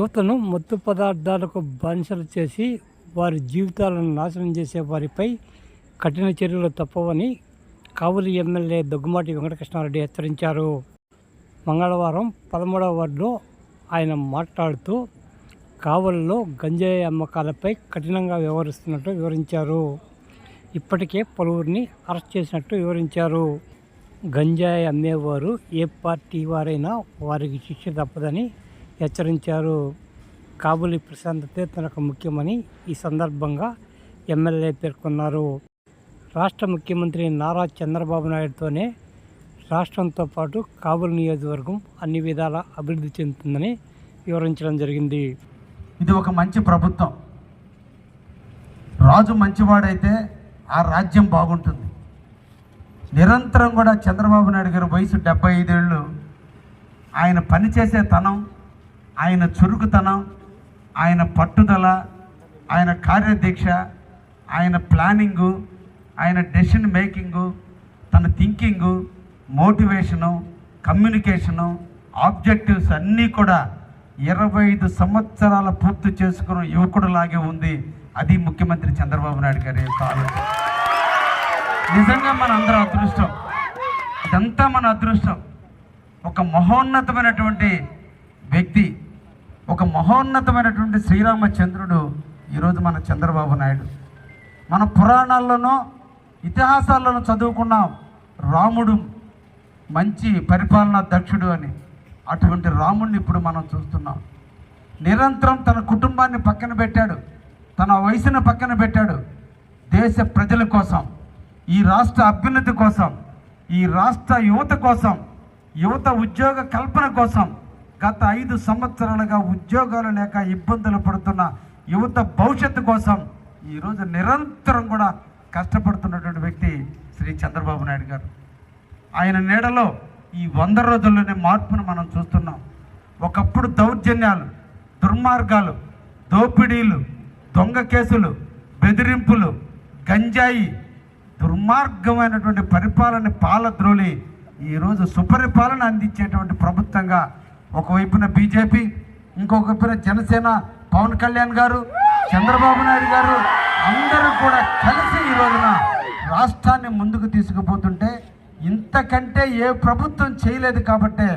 యువతను మత్తు పదార్థాలకు బానిసలు చేసి వారి జీవితాలను నాశనం చేసే వారిపై కఠిన చర్యలు తప్పవని కావలి ఎమ్మెల్యే దగ్గుమాటి వెంకటకృష్ణారెడ్డి హెచ్చరించారు. మంగళవారం పదమూడవ వార్డులో ఆయన మాట్లాడుతూ కావలిలో గంజాయి అమ్మకాలపై కఠినంగా వ్యవహరిస్తున్నట్టు వివరించారు. ఇప్పటికే పలువురిని అరెస్ట్ చేసినట్టు వివరించారు. గంజాయి అమ్మేవారు ఏ పార్టీ వారైనా వారికి శిక్ష తప్పదని హెచ్చరించారు. కాబూలి ప్రశాంతతే తనకు ముఖ్యమని ఈ సందర్భంగా ఎమ్మెల్యే పేర్కొన్నారు. రాష్ట్ర ముఖ్యమంత్రి నారా చంద్రబాబు నాయుడుతోనే రాష్ట్రంతో పాటు కాబూలు నియోజకవర్గం అన్ని విధాల అభివృద్ధి చెందుతుందని వివరించడం జరిగింది. ఇది ఒక మంచి ప్రభుత్వం. రాజు మంచివాడైతే ఆ రాజ్యం బాగుంటుంది. నిరంతరం కూడా చంద్రబాబు నాయుడు గారి వయసు డెబ్బై ఐదేళ్ళు. ఆయన పనిచేసే తనం ఆయన చురుకుతనం ఆయన పట్టుదల ఆయన కార్యదీక్ష ఆయన ప్లానింగు ఆయన డెసిషన్ మేకింగు తన థింకింగు మోటివేషను కమ్యూనికేషను ఆబ్జెక్టివ్స్ అన్నీ కూడా ఇరవై ఐదు సంవత్సరాల పూర్తి చేసుకున్న యువకుడులాగే ఉంది అది ముఖ్యమంత్రి చంద్రబాబు నాయుడు గారి యొక్క ఆలోచన. నిజంగా మన అందరూ అదృష్టం ఇదంతా మన అదృష్టం. ఒక మహోన్నతమైనటువంటి ఒక మహోన్నతమైనటువంటి శ్రీరామచంద్రుడు ఈరోజు మన చంద్రబాబు నాయుడు. మన పురాణాల్లోనో ఇతిహాసాల్లోనూ చదువుకున్నాం రాముడు మంచి పరిపాలనా దక్షుడు అని. అటువంటి రాముడిని ఇప్పుడు మనం చూస్తున్నాం. నిరంతరం తన కుటుంబాన్ని పక్కన పెట్టాడు. తన వయసును పక్కన పెట్టాడు. దేశ ప్రజల కోసం ఈ రాష్ట్ర అభ్యున్నతి కోసం ఈ రాష్ట్ర యువత కోసం యువత ఉద్యోగ కల్పన కోసం గత ఐదు సంవత్సరాలుగా ఉద్యోగాలు లేక ఇబ్బందులు పడుతున్న యువత భవిష్యత్తు కోసం ఈరోజు నిరంతరం కూడా కష్టపడుతున్నటువంటి వ్యక్తి శ్రీ చంద్రబాబు నాయుడు గారు. ఆయన నీడలో ఈ వంద రోజుల్లోనే మార్పును మనం చూస్తున్నాం. ఒకప్పుడు దౌర్జన్యాలు దుర్మార్గాలు దోపిడీలు దొంగ కేసులు బెదిరింపులు గంజాయి దుర్మార్గమైనటువంటి పరిపాలన పాలద్రోలి ఈరోజు సుపరిపాలన అందించేటువంటి ప్రభుత్వంగా ఒకవైపున బీజేపీ ఇంకొక వైపున జనసేన పవన్ కళ్యాణ్ గారు చంద్రబాబు నాయుడు గారు అందరూ కూడా కలిసి ఈ రోజున రాష్ట్రాన్ని ముందుకు తీసుకుపోతుంటే ఇంతకంటే ఏ ప్రభుత్వం చేయలేదు కాబట్టే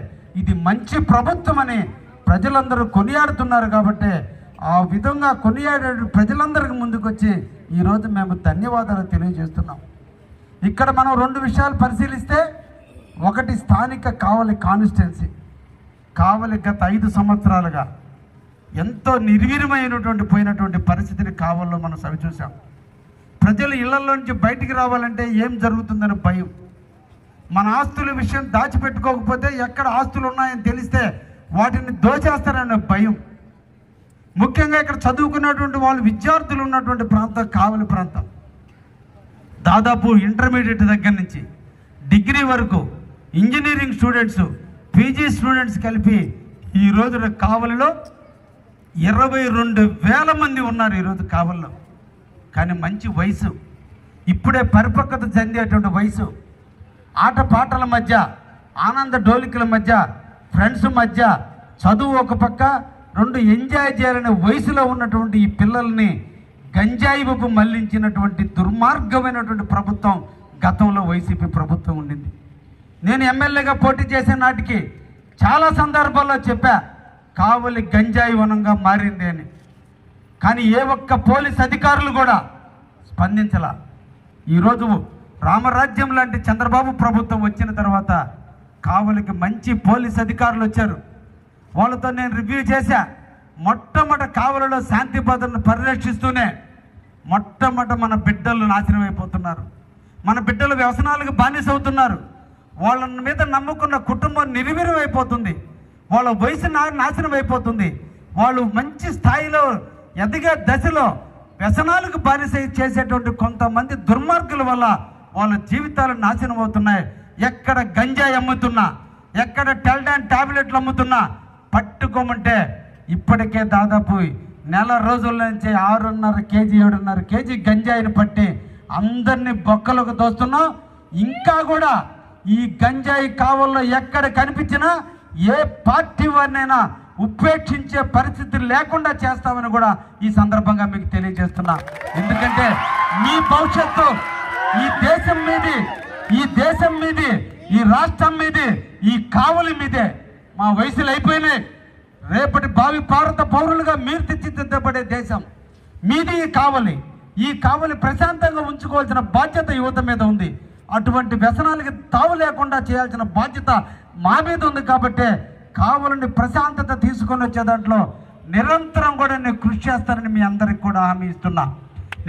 ఇది మంచి ప్రభుత్వం అని ప్రజలందరూ కొనియాడుతున్నారు కాబట్టే ఆ విధంగా కొనియాడే ప్రజలందరికీ ముందుకొచ్చి ఈరోజు మేము ధన్యవాదాలు తెలియజేస్తున్నాం. ఇక్కడ మనం రెండు విషయాలు పరిశీలిస్తే ఒకటి స్థానిక కావలి కాన్స్టిట్యున్సీ. కావలి గత ఐదు సంవత్సరాలుగా ఎంతో నిర్వీర్యమైనటువంటి పోయినటువంటి పరిస్థితిని కావల్లో మనం సవి చూసాం ప్రజలు ఇళ్ళలో నుంచి బయటికి రావాలంటే ఏం జరుగుతుందని భయం. మన ఆస్తుల విషయం దాచిపెట్టుకోకపోతే ఎక్కడ ఆస్తులు ఉన్నాయని తెలిస్తే వాటిని దోచేస్తారనే భయం. ముఖ్యంగా ఇక్కడ చదువుకున్నటువంటి వాళ్ళు విద్యార్థులు ఉన్నటువంటి ప్రాంతం కావలి ప్రాంతం. దాదాపు ఇంటర్మీడియట్ దగ్గర నుంచి డిగ్రీ వరకు ఇంజనీరింగ్ స్టూడెంట్స్ పీజీ స్టూడెంట్స్ కలిపి ఈ రోజున కావలిలో ఇరవై రెండు వేల మంది ఉన్నారు ఈరోజు కావలిలో. కానీ మంచి వయసు. ఇప్పుడే పరిపక్వత చెందేటువంటి వయసు. ఆటపాటల మధ్య ఆనంద డోలికల మధ్య ఫ్రెండ్స్ మధ్య చదువు ఒక పక్క రెండు ఎంజాయ్ చేయాలనే వయసులో ఉన్నటువంటి ఈ పిల్లల్ని గంజాయి వైపు మళ్ళించినటువంటి దుర్మార్గమైనటువంటి ప్రభుత్వం గతంలో వైసీపీ ప్రభుత్వం ఉండింది. నేను ఎమ్మెల్యేగా పోటీ చేసే నాటికి చాలా సందర్భాల్లో చెప్పా కావలి గంజాయి వనంగా మారింది అని. కానీ ఏ ఒక్క పోలీస్ అధికారులు కూడా స్పందించలా. ఈరోజు రామరాజ్యం లాంటి చంద్రబాబు ప్రభుత్వం వచ్చిన తర్వాత కావలికి మంచి పోలీస్ అధికారులు వచ్చారు. వాళ్ళతో నేను రివ్యూ చేశా. మొట్టమొదట కావలిలో శాంతి భద్రతను పరిరక్షిస్తూనే మొట్టమొదట మన బిడ్డలు నాశనం అయిపోతున్నారు. మన బిడ్డలు వ్యసనాలకు బానిస అవుతున్నారు. వాళ్ళ మీద నమ్ముకున్న కుటుంబం నిర్వీర్యం అయిపోతుంది. వాళ్ళ వయసు నా నాశనం అయిపోతుంది. వాళ్ళు మంచి స్థాయిలో ఎదిగే దశలో వ్యసనాలకు బానిస చేసేటువంటి కొంతమంది దుర్మార్గుల వల్ల వాళ్ళ జీవితాలు నాశనం అవుతున్నాయి. ఎక్కడ గంజాయి అమ్ముతున్నా ఎక్కడ టెల్డాన్ టాబ్లెట్లు అమ్ముతున్నా పట్టుకోమంటే ఇప్పటికే దాదాపు నెల రోజుల నుంచి ఆరున్నర కేజీ ఏడున్నర కేజీ గంజాయిని పట్టి అందరినీ బొక్కలకు దోస్తున్నాం. ఇంకా కూడా ఈ గంజాయి కావల్లో ఎక్కడ కనిపించినా ఏ పార్టీ వారినైనా ఉపేక్షించే పరిస్థితి లేకుండా చేస్తామని కూడా ఈ సందర్భంగా మీకు తెలియజేస్తున్నా. ఎందుకంటే మీ భవిష్యత్తు ఈ దేశం మీది ఈ దేశం మీది ఈ రాష్ట్రం మీది ఈ కావలి మీదే. మా వయసులు అయిపోయినాయి. రేపటి భావి భారత పౌరులుగా మీరు తీర్చిదిద్దబడే దేశం మీది ఈ కావలి. ఈ కావలి ప్రశాంతంగా ఉంచుకోవాల్సిన బాధ్యత యువత మీద ఉంది. అటువంటి వ్యసనాలకి తావు లేకుండా చేయాల్సిన బాధ్యత మా మీద ఉంది కాబట్టి కావలిని ప్రశాంతత తీసుకొని వచ్చే దాంట్లో నిరంతరం కూడా నేను కృషి చేస్తానని మీ అందరికి కూడా హామీ ఇస్తున్నా.